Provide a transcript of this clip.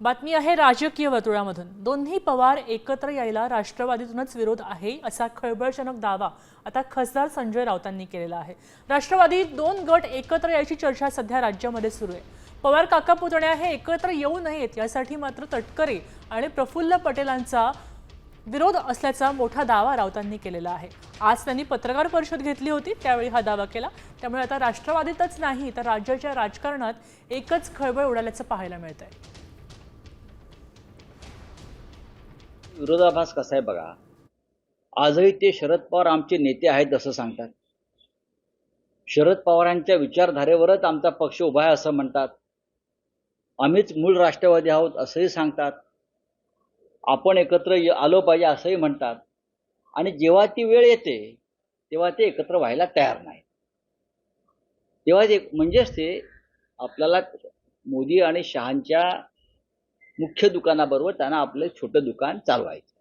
बातमी आहे राजकीय वर्तुळामधून. दोन्ही पवार एकत्र यायला राष्ट्रवादीतूनच विरोध आहे असा खळबळजनक दावा आता खासदार संजय राऊतांनी केलेला आहे. राष्ट्रवादी दोन गट एकत्र यायची चर्चा सध्या राज्यामध्ये सुरू आहे. पवार काका पुतण्या हे एकत्र येऊ नयेत यासाठी मात्र तटकरे आणि प्रफुल्ल पटेलांचा विरोध असल्याचा मोठा दावा राऊतांनी केलेला आहे. आज त्यांनी पत्रकार परिषद घेतली होती त्यावेळी हा दावा केला. त्यामुळे आता राष्ट्रवादीतच नाही तर राज्याच्या राजकारणात एकच खळबळ उडाल्याचं पाहायला मिळत आहे विरोधाभास कसा आहे बघा. आजही ते शरद पवार आमचे नेते आहेत असं सांगतात. शरद पवारांच्या विचारधारेवरच आमचा पक्ष उभा आहे असं म्हणतात. आम्हीच मूळ राष्ट्रवादी आहोत असंही सांगतात. आपण एकत्र आलो पाहिजे असंही म्हणतात. आणि जेव्हा ती वेळ येते तेव्हा ते एकत्र व्हायला तयार नाही तेव्हा ते म्हणजेच ते आपल्याला मोदी आणि शहांच्या मुख्य दुकानाबरोबर त्यांना आपलं छोटं दुकान चालवायचं.